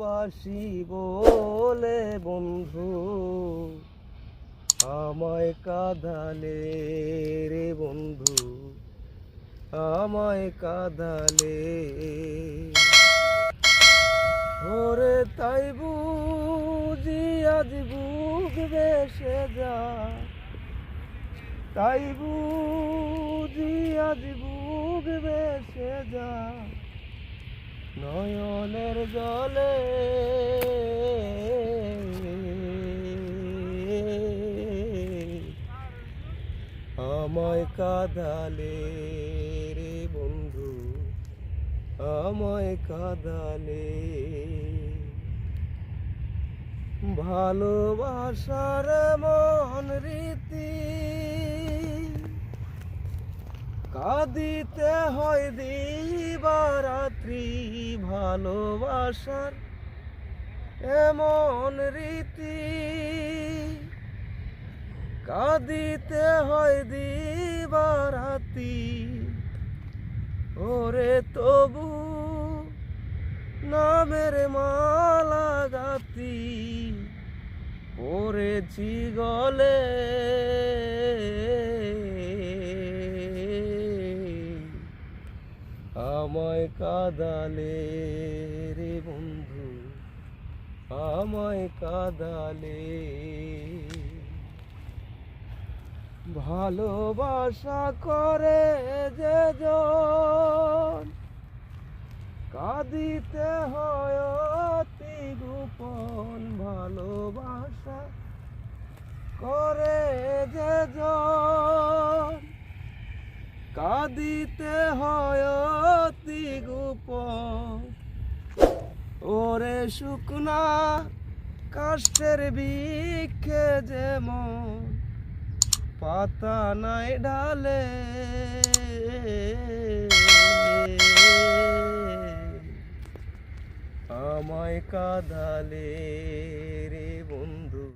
ভালোবাসি বলে, বন্ধু। আমায় কাঁদালে রে বন্ধু, আমায় কাঁদালে। ওরে তাই বুঝি আজ বুক বেসে যা। তাই বুঝি আজ বুক বেসে যা। নয়নের জলে আমায় কাঁদালে রে বন্ধু আমায় কাঁদালে। ভালোবাসার মন রীতি কাঁদিতে হয় দিবারাত্রি ভালোবাসার এমন রীতি কাঁদিতে হয় দিবারাতি। ওরে তবু নামের মালা গাতি পড়েছি গলে আমায় কাদালে রে বন্ধু, আমায় কাদালে। ভালোবাসা করে যে জন, কাঁদিতে হয় অতি গোপন ভালোবাসা করে যে জন। কাঁদিতে হয় অতি ওরে শুকনা কাষ্টের বৃক্ষে যেমন পাতা নাই ঢালে। আমায় কাঁদালে রে বন্ধু।